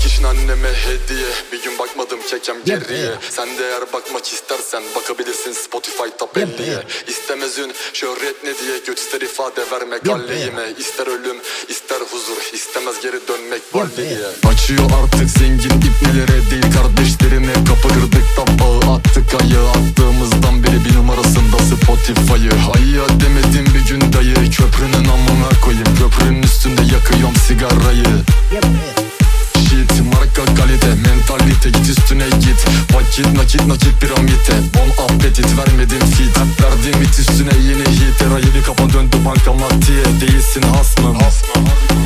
Bakmak için anneme hediye? Bir gün bakmadım kekem geriye. Sen de eğer bakmak istersen Bakabilirsin Spotify top 50'ye İstemez ün şöhret ne diye Göster ifade vermek aleyhime İster ölüm ister huzur istemez geri dönmek var diye Açıyor artık zengin ipnelere değil kardeşlerine Kapı kırdık da bağı attık ayağı Attığımızdan beri bir numarasında Spotify'ı. Hayya demedim mentalite git üstüne git. Vakit nakit nakit piramite. Bon appetit vermedim fit Verdim. İt üstüne yeni hit. Era yedi kafa döndü bankamatiğe Değilsin hasmım.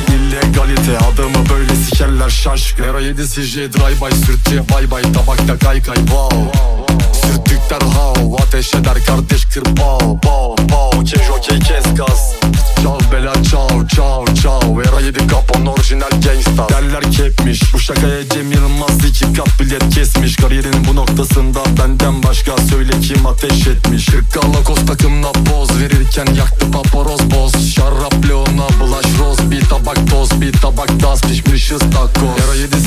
İllegalite adamı böyle sikerler şaşkın Era yedi CJ drive by sürtüye bay bay. Tabakta kay kay wow. Sürttük derhav ateş eder kardeş kır bav bav bav Kej okey kes gaz bela çav çav çav. Era yedi kapon orijinal gangsta. Derler kepmiş bu şakaya Cem Yılmaz iki kat bilet kesmiş. Kariyerin bu noktasında benden başka söyle kim ateş etmiş. Kırk Lacoste takımla poz verirken yaktı paparoz boz. Şarap leona bulaş roz bir tabak toz bir tabak dans pişmişiz takoz Era yedi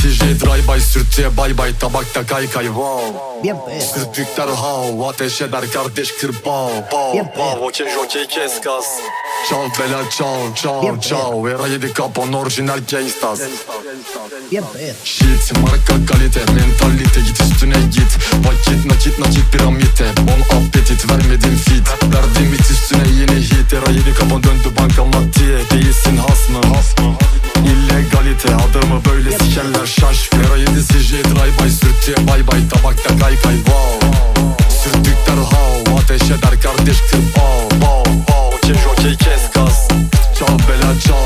Sürtüye bay bay tabakta kay kay wow. Sürtükler hav ateş eder kardeş kır bav bav bav. Okey okey kes gaz Çal bela çal çal çal. Vera yedi kapon orijinal gangstas. Shit marka kalite mentalite. Git üstüne git. Vakit nakit nakit piramite. Bon appetit vermedim fit. Verdim it üstüne yeni hit. Era yedi kapon döndü Sandığımı böyle sikerler şaş. Ferayı dizici drive by sürt diye bay bay Tabakta kay kay wow. Sürttükler how Ateş eder kardeş tır wow wow wow. Okey okey kes gaz Çal bela çal